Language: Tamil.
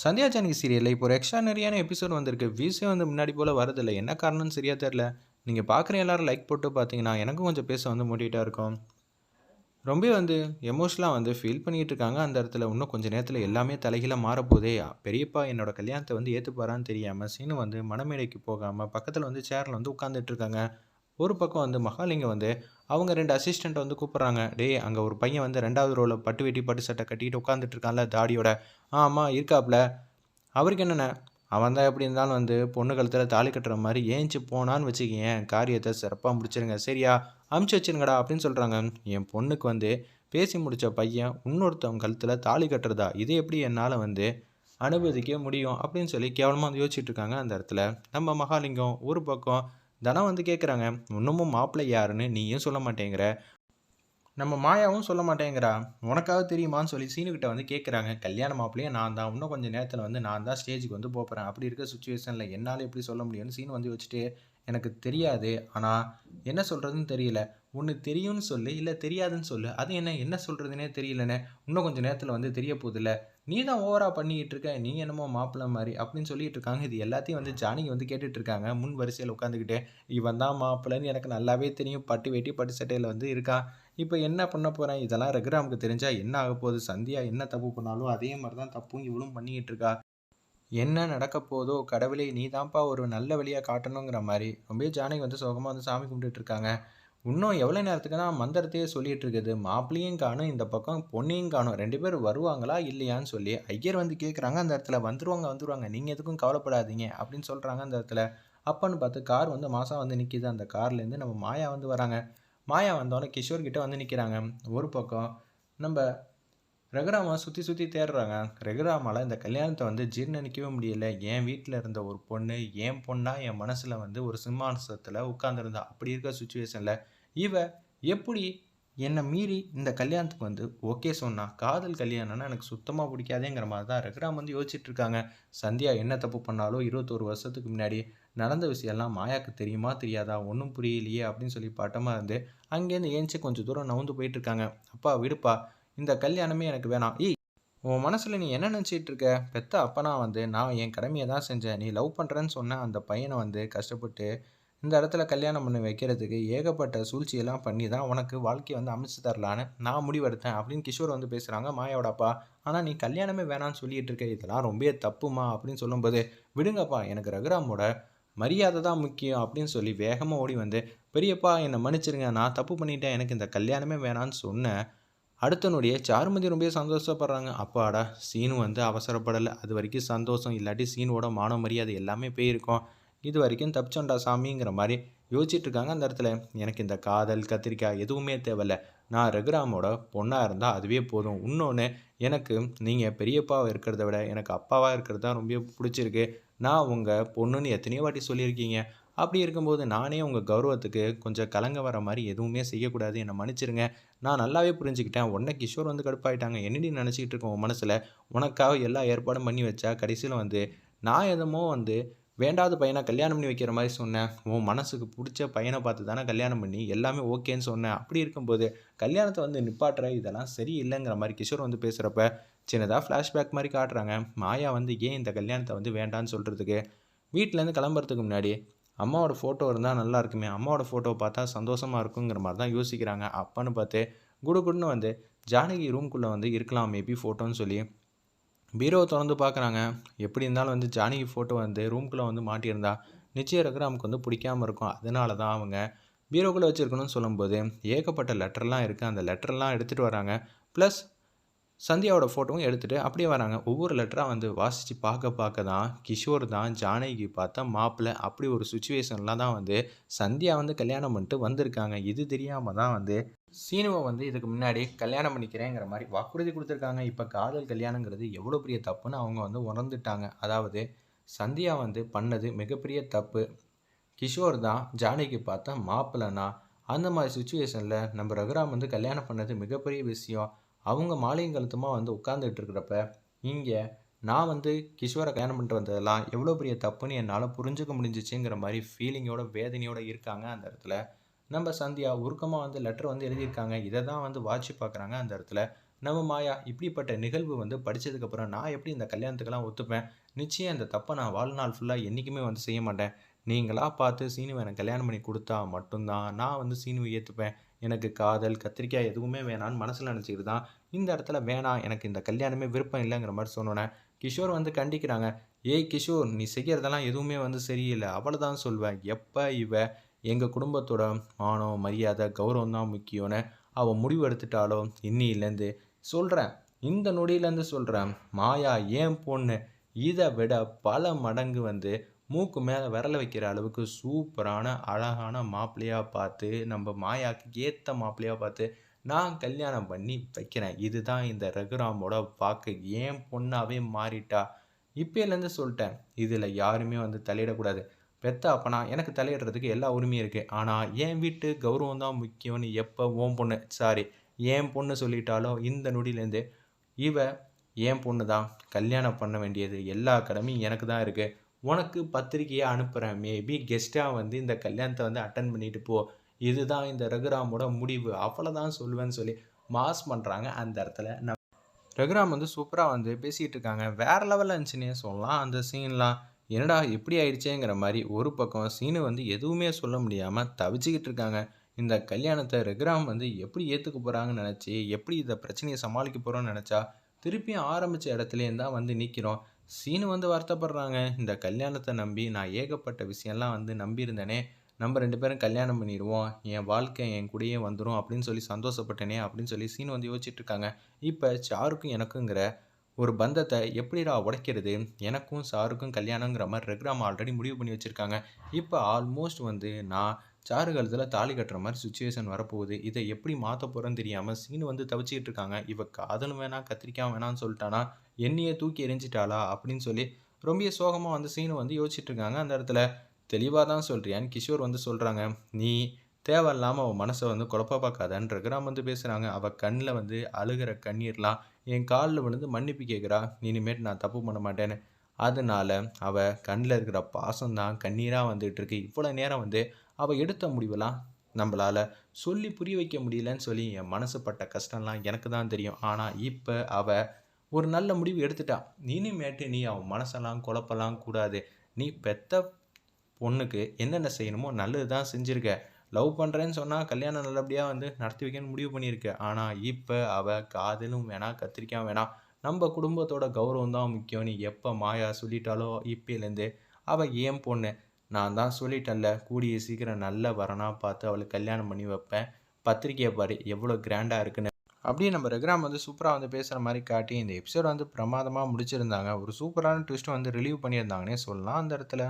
சந்தியா ஜானகி சீரியலில் இப்போ ஒரு எக்ஸ்ட்ரானரியான எபிசோட் வந்திருக்கு. வியூஸே வந்து முன்னாடி போல் வரதில்லை. என்ன காரணம்னு சரியாக தெரில நீங்கள் பார்க்குற எல்லாரும் லைக் போட்டு பார்த்தீங்கன்னா எனக்கும் கொஞ்சம் பேச வந்து மோட்டிவேட்டாக இருக்கும். ரொம்ப வந்து எமோஷனலாக வந்து ஃபீல் பண்ணிகிட்டு இருக்காங்க. அந்த இடத்துல இன்னும் கொஞ்சம் நேரத்தில் எல்லாமே தலைகீழாக மாறப்போதே பெரியப்பா என்னோட கல்யாணத்தை வந்து ஏற்றுப்பாரான்னு தெரியாமல் சீனு வந்து மனமேடைக்கு போகாமல் பக்கத்தில் வந்து சேரில் வந்து உட்காந்துட்டு இருக்காங்க. ஒரு பக்கம் வந்து மகாலிங்கம் வந்து அவங்க ரெண்டு அசிஸ்டண்ட்டை வந்து கூப்பிட்றாங்க. டேய் அங்கே ஒரு பையன் வந்து ரெண்டாவது ரோவில் பட்டு வெட்டி பட்டு சட்டை கட்டிட்டு உட்காந்துட்டு இருக்கான்ல தாடியோட. ஆ ஆமாம் இருக்காப்புல அவருக்கு என்னென்ன? அவன் தான் எப்படி இருந்தாலும் வந்து பொண்ணு கழுத்தில் தாலி கட்டுற மாதிரி ஏஞ்சி போனான்னு வச்சுக்கேன் காரியத்தை சிறப்பாக முடிச்சிருங்க. சரியா? அமுச்சு வச்சிருங்கடா அப்படின்னு சொல்கிறாங்க என் பொண்ணுக்கு வந்து பேசி முடித்த பையன் இன்னொருத்தவங்க கழுத்தில் தாலி கட்டுறதா? இது எப்படி என்னால் வந்து அனுபவிக்க முடியும்? அப்படின்னு சொல்லி கேவலமாக வந்து யோசிச்சுட்டு இருக்காங்க அந்த இடத்துல. நம்ம மகாலிங்கம் ஒரு பக்கம் தனம் வந்து கேட்குறாங்க இன்னமும் மாப்பிள்ளை யாருன்னு நீயும் சொல்ல மாட்டேங்கிற? நம்ம மாயாவும் சொல்ல மாட்டேங்கிறா. உனக்காக தெரியுமான்னு சொல்லி சீனுக்கிட்ட வந்து கேட்குறாங்க கல்யாண மாப்பிள்ளையே நான் தான். இன்னும் கொஞ்சம் நேரத்தில் வந்து நான் தான் ஸ்டேஜுக்கு வந்து போகிறேன் அப்படி இருக்க சுச்சுவேஷனில் என்னால் எப்படி சொல்ல முடியும்னு சீன் வந்து வச்சுட்டு எனக்கு தெரியாது. ஆனால் என்ன சொல்கிறதுன்னு தெரியல. ஒன்று தெரியும்னு சொல்லு இல்லை தெரியாதுன்னு சொல்லு. அது என்ன என்ன சொல்கிறதுனே தெரியலண்ணே இன்னும் கொஞ்சம் நேரத்தில் வந்து தெரிய போதில்ல நீ தான் ஓவராக பண்ணிக்கிட்டு இருக்க நீ என்னமோ மாப்பிள்ள மாதிரி அப்படின்னு சொல்லிட்டு இருக்காங்க. இது எல்லாத்தையும் வந்து ஜானகி வந்து கேட்டுட்டு இருக்காங்க. முன் வரிசையில் உட்காந்துக்கிட்டு இவன் தான் மாப்பிள்ளன்னு எனக்கு நல்லாவே தெரியும். பட்டு வெட்டி பட்டு சட்டையில் வந்து இருக்கான் இப்போ என்ன பண்ண போகிறேன் இதெல்லாம் ரகுராமுக்கு தெரிஞ்சால் என்ன ஆக போகுது? சந்தியா என்ன தப்பு பண்ணாலும் அதே மாதிரி தான் தப்பும் இவளும் பண்ணிக்கிட்டு இருக்கா. என்ன நடக்க போதோ கடவுளே நீ தான்ப்பா ஒரு நல்ல வழியாக காட்டணுங்கிற மாதிரி. ரொம்ப ஜானகி வந்து சோகமாக வந்து சாமி கும்பிட்டுட்டு இருக்காங்க. இன்னும் எவ்வளோ நேரத்துக்கு தான் மந்திரத்தையே சொல்லிட்டு இருக்குது? மாப்பிள்ளையும் காணும் இந்த பக்கம் பொண்ணையும் காணும். ரெண்டு பேர் வருவாங்களா இல்லையான்னு சொல்லி ஐயர் வந்து கேட்குறாங்க அந்த இடத்துல வந்துருவாங்க வந்துருவாங்க. நீங்கள் எதுக்கும் கவலைப்படாதீங்க அப்படின்னு சொல்கிறாங்க அந்த இடத்துல. அப்பன்னு பார்த்து கார் வந்து மாதம் வந்து நிற்கிது அந்த கார்லேருந்து நம்ம மாயா வந்து வராங்க. மாயா வந்தோடனே கிஷோர்கிட்ட வந்து நிற்கிறாங்க ஒரு பக்கம் நம்ம ரகுராமா சுற்றி சுற்றி தேடுறாங்க. ரகுராமால் இந்த கல்யாணத்தை வந்து ஜீர்ணிக்கவே முடியல. என் வீட்டில் இருந்த ஒரு பொண்ணு என் பொண்ணா என் மனசில் வந்து ஒரு சிம்மாசத்தில் உட்காந்துருந்தா அப்படி இருக்க சுச்சுவேஷனில் இவ எப்படி என்னை மீறி இந்த கல்யாணத்துக்கு வந்து ஓகே சொன்னா காதல் கல்யாணம்னா எனக்கு சுத்தமாக பிடிக்காதேங்கிற மாதிரி தான் ரகுராம் வந்து யோசிச்சுட்டு இருக்காங்க. சந்தியா என்ன தப்பு பண்ணாலும் இருபத்தோரு வருஷத்துக்கு முன்னாடி நடந்த விஷயம்லாம் மாயாக்கு தெரியுமா தெரியாதா? ஒன்றும் புரியலையே அப்படின்னு சொல்லி பாட்டமாக இருந்து அங்கேருந்து ஏஞ்சி கொஞ்சம் தூரம் நவுந்து போயிட்டு இருக்காங்க. அப்பா விடுப்பா இந்த கல்யாணமே எனக்கு வேணாம். ஏய் உன் மனசில் நீ என்ன நினச்சிட்டு இருக்க? பெத்த அப்பனா வந்து நான் என் கடமையை தான் செஞ்சேன். நீ லவ் பண்ணுறேன்னு சொன்ன அந்த பையனை வந்து கஷ்டப்பட்டு இந்த இடத்துல கல்யாணம் பண்ணி வைக்கிறதுக்கு ஏகப்பட்ட சூழ்ச்சியெல்லாம் பண்ணி தான் உனக்கு வாழ்க்கையை வந்து அமைச்சு தரலான்னு நான் முடிவெடுத்தேன் அப்படின்னு கிஷோர் வந்து பேசுகிறாங்க மாயாவோட அப்பா. ஆனால் நீ கல்யாணமே வேணான்னு சொல்லிட்டு இருக்க. இதெல்லாம் ரொம்ப தப்புமா அப்படின்னு சொல்லும்போது விடுங்கப்பா எனக்கு ரகுராமோட மரியாதை தான் முக்கியம் அப்படின்னு சொல்லி வேகமாக ஓடி வந்து பெரியப்பா என்னை மன்னிச்சிருங்க. நான் தப்பு பண்ணிட்டேன். எனக்கு இந்த கல்யாணமே வேணான்னு சொன்னேன் அடுத்தனுடைய சாருமதி ரொம்ப சந்தோஷப்படுறாங்க. அப்பாடா சீனு வந்து அவசரப்படலை. அது வரைக்கும் சந்தோஷம் இல்லாட்டி சீனோட மான மரியாதை எல்லாமே போயிருக்கோம். இது வரைக்கும் தப்பிச்சோண்டா சாமிங்கிற மாதிரி யோசிச்சுட்டு இருக்காங்க அந்த இடத்துல. எனக்கு இந்த காதல் கத்திரிக்காய் எதுவுமே தேவையில்ல. நான் ரகுராமோட பொண்ணாக இருந்தால் அதுவே போதும். இன்னொன்று எனக்கு நீங்கள் பெரியப்பாவாக இருக்கிறத விட எனக்கு அப்பாவாக இருக்கிறது தான் ரொம்ப பிடிச்சிருக்கு. நான் உங்கள் பொண்ணுன்னு எத்தனையோ வாட்டி சொல்லியிருக்கீங்க. அப்படி இருக்கும்போது நானே உங்கள் கௌரவத்துக்கு கொஞ்சம் கலங்க வர மாதிரி எதுவுமே செய்யக்கூடாது. என்னை மன்னிச்சிருங்க. நான் நல்லாவே புரிஞ்சுக்கிட்டேன். உடனே கிஷோர் வந்து கடுப்பாயிட்டாங்க. என்னடி நினச்சிக்கிட்டு இருக்கோம் உன் மனசில்? உனக்காக எல்லா ஏற்பாடும் பண்ணி வச்சா கடைசியில் வந்து நான் எதமோ வந்து வேண்டாத பையனை கல்யாணம் பண்ணி வைக்கிற மாதிரி சொன்னேன். உன் மனசுக்கு பிடிச்ச பையனை பார்த்து தானே கல்யாணம் பண்ணி எல்லாமே ஓகேன்னு சொன்னேன். அப்படி இருக்கும்போது கல்யாணத்தை வந்து நிப்பாட்டுற இதெல்லாம் சரியில்லைங்கிற மாதிரி கிஷோர் வந்து பேசுகிறப்ப சின்னதாக ஃப்ளாஷ்பேக் மாதிரி காட்டுறாங்க. மாயா வந்து ஏன் இந்த கல்யாணத்தை வந்து வேண்டான்னு சொல்கிறதுக்கு வீட்டிலேருந்து கிளம்புறதுக்கு முன்னாடி அம்மாவோட ஃபோட்டோ இருந்தால் நல்லா இருக்குமே அம்மாவோட ஃபோட்டோ பார்த்தா சந்தோஷமாக இருக்குங்கிற மாதிரி தான் யோசிக்கிறாங்க. அப்பன்னு பார்த்து குடுகுடுன்னு வந்து ஜானகி ரூம்குள்ளே வந்து இருக்கலாம் மேபி ஃபோட்டோன்னு சொல்லி. பீரோவை திறந்து பார்க்குறாங்க. எப்படி இருந்தாலும் வந்து ஜானகி ஃபோட்டோ வந்து ரூம்குள்ளே வந்து மாட்டியிருந்தா நிச்சயம் இருக்கிற நமக்கு வந்து பிடிக்காமல் இருக்கும். அதனால தான் அவங்க பீரோக்குள்ளே வச்சுருக்கணும்னு சொல்லும்போது ஏகப்பட்ட லெட்டர்லாம் இருக்குது அந்த லெட்டர்லாம் எடுத்துகிட்டு வராங்க. ப்ளஸ் சந்தியாவோட ஃபோட்டோவும் எடுத்துகிட்டு அப்படியே வராங்க. ஒவ்வொரு லெட்டராக வந்து வாசித்து பார்க்க பார்க்க தான் கிஷோர் தான் ஜானகி பார்த்தா மாப்பிள்ளை அப்படி ஒரு சுச்சுவேஷன்லாம் தான் வந்து சந்தியா வந்து கல்யாணம் பண்ணிட்டு வந்திருக்காங்க. இது தெரியாமல் தான் வந்து சீனுவை வந்து இதுக்கு முன்னாடி கல்யாணம் பண்ணிக்கிறேங்கிற மாதிரி வாக்குறுதி கொடுத்துருக்காங்க. இப்போ காதல் கல்யாணங்கிறது எவ்வளோ பெரிய தப்புன்னு அவங்க வந்து உணர்ந்துட்டாங்க. அதாவது சந்தியா வந்து பண்ணது மிகப்பெரிய தப்பு. கிஷோர் தான் ஜானகி பார்த்தா மாப்பிள்ளைனா அந்த மாதிரி சுச்சுவேஷனில் நம்ம ரகுராம் வந்து கல்யாணம் பண்ணது மிகப்பெரிய விஷயம். அவங்க மாலையும் கழுத்துமாக வந்து உட்காந்துட்டு இருக்கிறப்ப இங்கே நான் வந்து கிஷோரை கல்யாணம் பண்ணிட்டு வந்ததெல்லாம் எவ்வளோ பெரிய தப்புன்னு என்னால் புரிஞ்சுக்க முடிஞ்சிச்சுங்கிற மாதிரி ஃபீலிங்கோட வேதனையோடு இருக்காங்க அந்த இடத்துல. நம்ம சந்தியா உருக்கமாக வந்து லெட்டர் வந்து எழுதியிருக்காங்க. இதை தான் வந்து வாட்சி பார்க்குறாங்க அந்த இடத்துல. நம்ம மாயா இப்படிப்பட்ட நிகழ்வு வந்து படித்ததுக்கப்புறம் நான் எப்படி இந்த கல்யாணத்துக்கெல்லாம் ஒத்துப்பேன்? நிச்சயம் இந்த தப்பை நான் வாழ்நாள் ஃபுல்லாக என்றைக்குமே வந்து செய்ய மாட்டேன். நீங்களாக பார்த்து சீனுவை எனக்கு கல்யாணம் பண்ணி கொடுத்தா மட்டும்தான் நான் வந்து சீனுவை ஏற்றுப்பேன் எனக்கு காதல் கத்திரிக்காய் எதுவுமே வேணான்னு மனசில் நினச்சிக்கிட்டு தான் இந்த இடத்துல வேணாம் எனக்கு இந்த கல்யாணமே விருப்பம் இல்லைங்கிற மாதிரி சொன்னோன்னே கிஷோர் வந்து கண்டிக்கிறாங்க. ஏய் கிஷோர் நீ செய்கிறதெல்லாம் எதுவுமே வந்து சரியில்லை. அவ்வளோதான் தான் சொல்வேன் எப்போ இவ எங்கள் குடும்பத்தோட மானம் மரியாதை கௌரவம் தான் முக்கியம்னு அவள் முடிவு எடுத்துட்டாலோ இன்னிலேருந்து சொல்கிறேன் இந்த நொடியிலேருந்து சொல்கிறேன் மாயா ஏன் பொண்ணு? இதை விட பல மடங்கு வந்து மூக்கு மேலே விரல வைக்கிற அளவுக்கு சூப்பரான அழகான மாப்பிள்ளையாக பார்த்து நம்ம மாயாவுக்கு ஏற்ற மாப்பிள்ளையாக பார்த்து நான் கல்யாணம் பண்ணி வைக்கிறேன். இதுதான் இந்த ரகுராமோட வாக்கு. ஏன் பொண்ணாகவே மாறிட்டா? இப்போலேருந்து சொல்லிட்டேன். இதில் யாருமே வந்து தலையிடக்கூடாது. பெத்த அப்பனா எனக்கு தலையிடுறதுக்கு எல்லா உரிமையும் இருக்குது ஆனால் என் வீட்டு கௌரவம் தான் முக்கியம்னு எப்போ ஓன் பொண்ணு சாரி என் பொண்ணு சொல்லிட்டாலும் இந்த நொடியிலேருந்து இவ என் பொண்ணு தான் கல்யாணம் பண்ண வேண்டியது எல்லா கடமையும் எனக்கு தான் இருக்குது உனக்கு பத்திரிக்கையை அனுப்புகிறேன் மேபி கெஸ்ட்டாக வந்து இந்த கல்யாணத்தை வந்து அட்டன் பண்ணிட்டு போ. இதுதான் இந்த ரகுராமோட முடிவு. அவ்வளோதான் சொல்லுவேன்னு சொல்லி மாஸ் பண்ணுறாங்க அந்த இடத்துல. நம்ம ரகுராம் வந்து சூப்பராக வந்து பேசிகிட்டு இருக்காங்க. வேறு லெவலில் இருந்துச்சுன்னே சொல்லலாம். அந்த சீன்லாம் என்னடா எப்படி ஆயிடுச்சேங்கிற மாதிரி ஒரு பக்கம் சீனு வந்து எதுவுமே சொல்ல முடியாமல் தவிச்சிக்கிட்டு இருக்காங்க. இந்த கல்யாணத்தை ரகுராம் வந்து எப்படி ஏற்றுக்க போகிறாங்கன்னு நினச்சி எப்படி இந்த பிரச்சனையை சமாளிக்க போகிறோன்னு நினச்சா திருப்பியும் ஆரம்பித்த இடத்துலேருந்து தான் வந்து நிற்கிறோம் சீனு வந்து வருத்தப்படுறாங்க. இந்த கல்யாணத்தை நம்பி நான் ஏகப்பட்ட விஷயம்லாம் வந்து நம்பியிருந்தேனே. நம்ம ரெண்டு பேரும் கல்யாணம் பண்ணிடுவோம். என் வாழ்க்கை என் கூடயே வந்துடும் அப்படின்னு சொல்லி சந்தோஷப்பட்டேனே அப்படின்னு சொல்லி சீன் வந்து யோசிச்சுட்டு இருக்காங்க இப்போ சாருக்கும் எனக்குங்கிற ஒரு பந்தத்தை எப்படிடா உடைக்கிறது? எனக்கும் சாருக்கும் கல்யாணங்கிற மாதிரி ரெகுராம் ஆல்ரெடி முடிவு பண்ணி வச்சுருக்காங்க. இப்போ ஆல்மோஸ்ட் வந்து நான் சாரு கழுத்தில் தாலி கட்டுற மாதிரி சுச்சுவேஷன் வரப்போகுது. இதை எப்படி மாற்ற போகிறேன்னு தெரியாமல் சீனு வந்து தவிச்சிக்கிட்டு இருக்காங்க. இவ காதலும் வேணாம் கத்திரிக்காய் வேணாம்னு சொல்லிட்டானா என்னையே தூக்கி எரிஞ்சிட்டாளா அப்படின்னு சொல்லி ரொம்ப சோகமாக வந்து சீனு வந்து யோசிச்சுட்டு இருக்காங்க. அந்த இடத்துல தெளிவாக தான் சொல்கிறியான்னு கிஷோர் வந்து சொல்கிறாங்க நீ தேவையில்லாமல் அவன் மனசை வந்து குழப்ப பார்க்காதன்ற கிராம் வந்து பேசுகிறாங்க அவள் கண்ணில் வந்து அழுகிற கண்ணீர்லாம் என் காலில் விழுந்து மன்னிப்பு கேட்குறா இனிமேட்டு நான் தப்பு பண்ண மாட்டேன்னு. அதனால் அவள் கண்ணில் இருக்கிற பாசம் தான் கண்ணீராக வந்துட்டு இருக்கு. இவ்வளோ நேரம் வந்து அவள் எடுத்த முடிவெல்லாம் நம்மளால் சொல்லி புரிய வைக்க முடியலன்னு சொல்லி என் மனசுப்பட்ட கஷ்டம்லாம் எனக்கு தான் தெரியும். ஆனால் இப்போ அவள் ஒரு நல்ல முடிவு எடுத்துட்டா. இனிமேட்டு நீ அவன் மனசெல்லாம் குழப்பலாம் கூடாது. நீ பெத்த பொண்ணுக்கு என்னென்ன செய்யணுமோ நல்லது தான் செஞ்சுருக்க. லவ் பண்ணுறேன்னு சொன்னால் கல்யாணம் நல்லபடியாக வந்து நடத்தி வைக்கணும்னு முடிவு பண்ணியிருக்க. ஆனால் இப்போ அவள் காதலும் வேணாம் கத்திரிக்காய் வேணாம் நம்ம குடும்பத்தோட கௌரவம் தான் முக்கியம். நீ எப்போ மாயா சொல்லிட்டாலோ இப்போலேருந்து அவள் ஏன் பொண்ணு? நான் தான் சொல்லிட்டேன்ல கூடிய சீக்கிரம் நல்ல வரனாக பார்த்து அவளுக்கு கல்யாணம் பண்ணி வைப்பேன். பத்திரிக்கையை பாரு எவ்வளோ கிராண்டாக இருக்குன்னு. அப்படியே நம்ம ரெகுராம் வந்து சூப்பராக வந்து பேசுகிற மாதிரி காட்டி இந்த எபிசோட் வந்து பிரமாதமாக முடிச்சிருந்தாங்க. ஒரு சூப்பரான ட்விஸ்ட் வந்து ரிலீவ் பண்ணியிருந்தாங்கன்னே சொல்லலாம் அந்த இடத்துல.